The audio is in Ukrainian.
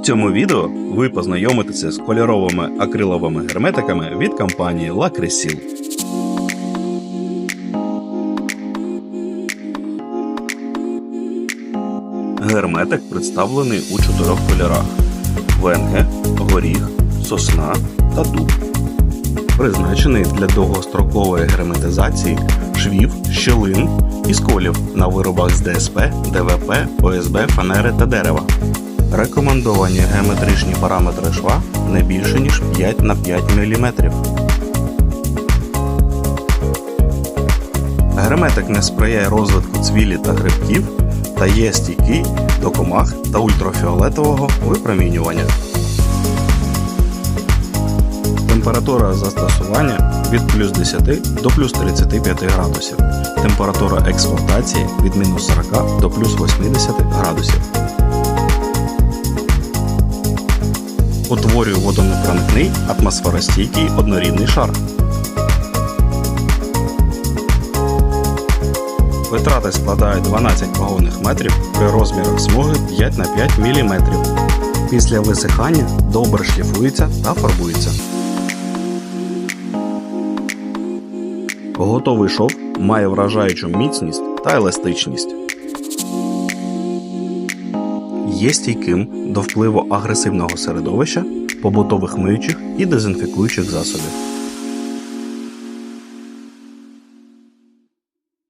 В цьому відео ви познайомитеся з кольоровими акриловими герметиками від компанії Lacresi. Герметик представлений у чотирьох кольорах: венге, горіх, сосна та дуб. Призначений для довгострокової герметизації швів, щілин і сколів на виробах з ДСП, ДВП, ОСБ, фанери та дерева. Рекомендовані геометричні параметри шва не більше ніж 5 на 5 мм. Герметик не сприяє розвитку цвілі та грибків та є стійкий до комах та ультрафіолетового випромінювання. Температура застосування від плюс 10 до плюс 35 градусів. Температура експлуатації від мінус 40 до плюс 80 градусів. Утворює водонепроникний атмосферостійкий однорідний шар. Витрати складають 12 погонних метрів при розмірах смуги 5 на 5 мм. Після висихання добре шліфується та фарбується. Готовий шов має вражаючу міцність та еластичність. Є стійким до впливу агресивного середовища, побутових миючих і дезінфікуючих засобів.